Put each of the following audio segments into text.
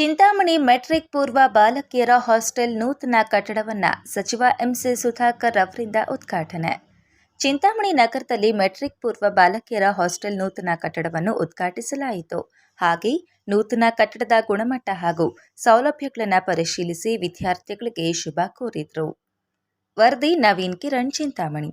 Chintamani metric ಪೂರ್ವ ಬಾಲಕಿಯರ hostel ನೂತನ ಕಟ್ಟಡವನ್ನ ಸಚಿವ ಎಂಸಿ ಸುಧಾಕರ್ ಅವರಿಂದ ಉದ್ಘಾಟನೆ. ಚಿಂತಾಮಣಿ ನಗರದಲ್ಲಿ ಮೆಟ್ರಿಕ್ ಪೂರ್ವ ಬಾಲಕಿಯರ ಹಾಸ್ಟೆಲ್ ನೂತನ ಕಟ್ಟಡವನ್ನು ಉದ್ಘಾಟಿಸಲಾಯಿತು. ಹಾಗೆ ನೂತನ ಕಟ್ಟಡದ ಗುಣಮಟ್ಟ ಹಾಗೂ ಸೌಲಭ್ಯಗಳನ್ನು ಪರಿಶೀಲಿಸಿ ವಿದ್ಯಾರ್ಥಿಗಳಿಗೆ ಶುಭ ಕೋರಿದರು. ವರದಿ Naveen Kiran, Chintamani.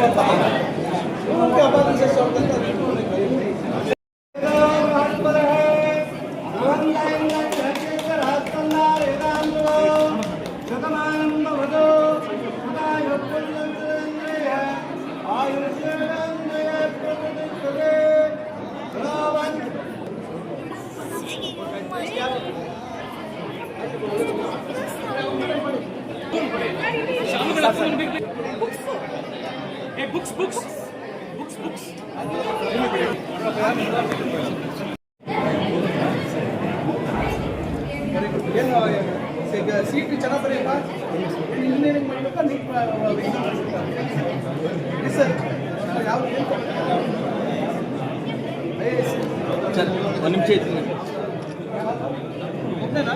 Yang. books, books, books, books. ಏನು ಈಗ ಸೀಟ್ ಚೆನ್ನಾಗಿ ಬರೆಯಪ್ಪ ಇಂಜಿನಿಯರಿಂಗ್ ಮಾಡಬೇಕಾ ನೀಟ್ ಸರ್ ಯಾವ ಸರ್ ಒಂದು ನಿಮಿಷ ಇದ್ದೀನಿ ಒಬ್ಬನೇನಾ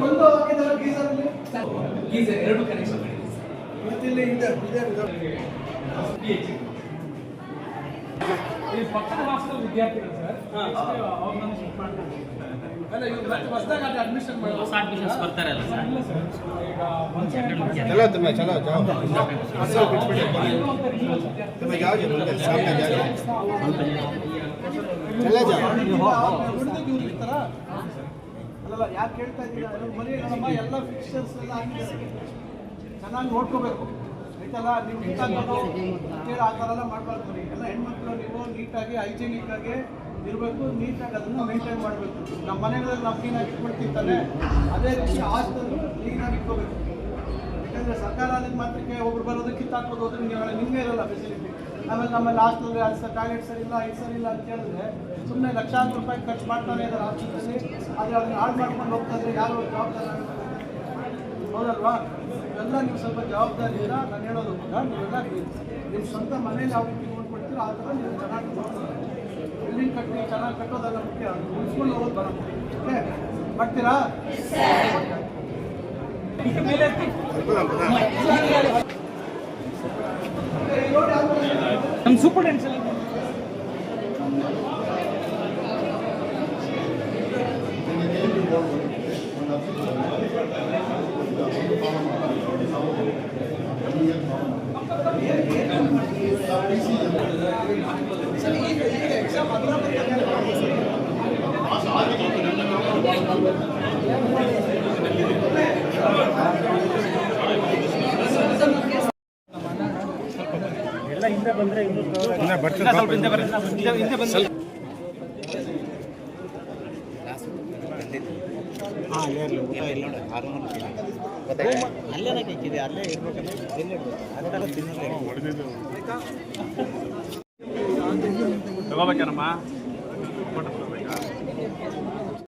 ಒಂದು ಹಾಕಿದ ಗೀಸರ್ ಗೀಸರ್ ಎರಡು ಕನೆಕ್ಷನ್ ಮಾಡಿದೆ ಮತ್ತೆ ಇಲ್ಲಿ ಇದೆ ಇದೆ ಈ ಪಕ್ಕದ ಹಾಸ್ಟೆಲ್ ವಿದ್ಯಾರ್ಥಿಗಳು ಸರ್ ಅವ್ರನ್ನ ಶಿಫ್ಟ್ ಮಾಡ್ತಾರೆ ಅಲ್ಲ ಇವ್ರು ಹೊಸದಾಗಿ ಅದು ಅಡ್ಮಿಷನ್ ಮಾಡಿ ಹೊಸ ಅಡ್ಮಿಷನ್ಸ್ ಬರ್ತಾರೆ ಅಲ್ಲ ಸರ್ ಇಲ್ಲ ಸರ್ ಈಗ ಒಂದು ಚಲೋ ತುಂಬ ಚಲೋ ಜಾಬ್ ಅಸಲು ಬಿಟ್ಬಿಡಿ ತುಂಬ ಯಾವ ಜಾಬ್ ಇದೆ ಸಾಮನೆ ಜಾಬ್ ಚಲೋ ಜಾಬ್ ನೀವು ಹೋಗಿ ಇವ್ರು ಈ ಥರ ಅಲ್ಲಲ್ಲ ಯಾಕೆ ಮನೆ ಎಲ್ಲ ಎಲ್ಲ ಚೆನ್ನಾಗಿ ನೋಡ್ಕೋಬೇಕು. ಆಯ್ತಲ್ಲ? ನೀವು ನೀಟಾಗಿ ಆ ಥರ ಎಲ್ಲ ಮಾಡಬಾರ್ದು ಎಲ್ಲ ಹೆಣ್ಮಕ್ಳು, ನೀವು ನೀಟಾಗಿ ಹೈಜೀನಿಕ್ ಆಗಿ ಇರಬೇಕು. ನೀಟಾಗಿ ಅದನ್ನು ಮೇಂಟೈನ್ ಮಾಡಬೇಕು. ನಮ್ಮ ಮನೆಗಳಲ್ಲಿ ನಾವು ಕ್ಲೀನಾಗಿ ಇಟ್ಬಿಡ್ತೀವಿ ತಾನೆ. ಅದೇ ರೀತಿ ಹಾಸ್ಟೆಲ್ ಕ್ಲೀನಾಗಿ ಇಟ್ಕೋಬೇಕು. ಯಾಕಂದರೆ ಸರ್ಕಾರ ಮಾತ್ರಕ್ಕೆ ಒಬ್ರು ಬರೋದು ಕಿತ್ತಾಕೋದು ಹೋದ್ರೆ ನಿಮಗೆ ಇರಲ್ಲ ಫೆಸಿಲಿಟಿ ಆಮೇಲೆ ನಮ್ಮಲ್ಲಿ ಲಾಸ್ಟ್ ಅಲ್ಲಿ ಟಾಯ್ಲೆಟ್ ಸರಿ ಇಲ್ಲ ಇದು ಸರಿ ಇಲ್ಲ ಅಂತ ಹೇಳಿದ್ರೆ ಸುಮ್ಮನೆ ಲಕ್ಷಾಂತರ ರೂಪಾಯಿ ಖರ್ಚು ಮಾಡ್ತಾನೆ ಇದ್ದಾರೆ ಹಾಸ್ಟೆಲಲ್ಲಿ ಆದರೆ ಅದನ್ನ ಹಾಳು ಮಾಡ್ಕೊಂಡು ಹೋಗ್ತಾ ಇದ್ರೆ ಯಾರು ಜವಾಬ್ದಾರಿ ಹೌದಲ್ವಾ? ಇವೆಲ್ಲ ನೀವು ಸ್ವಲ್ಪ ಜವಾಬ್ದಾರಿಯಿಂದ ನಾನು ಹೇಳೋದು ಕೂಡ ನೀವೆಲ್ಲ ನಿಮ್ಮ ಸ್ವಂತ ಮನೇಲಿ ಯಾವ ರೀತಿ ನೋಡ್ಕೊಡ್ತೀರ ಆ ಥರ ನೀವು ಚೆನ್ನಾಗಿ ನೋಡ್ತಾರೆ ಬಿಲ್ಡಿಂಗ್ ಕಟ್ಟಿ ಚೆನ್ನಾಗಿ ಕಟ್ಟೋದಲ್ಲ ಮುಖ್ಯ. ಅದು ಉಳಿಸ್ಕೊಂಡು ಹೋಗೋದು ಬರೋದು ಓಕೆ ಬರ್ತೀರಾ ಮೇಲೆ हम सुपर डेंट चलेंगे Thank you. ಅಲ್ಲೇನ ಕೇಕಿದೆ ಅಲ್ಲೇ ಇರ್ಬೇಕಲ್ಲ ಎಲ್ಲಿ ಇಡ್ಬೇಕು ಅದಕ್ಕೆಲ್ಲ ತಿನ್ನಲೇ ತಗೋಬೇಕೇನಮ್ಮ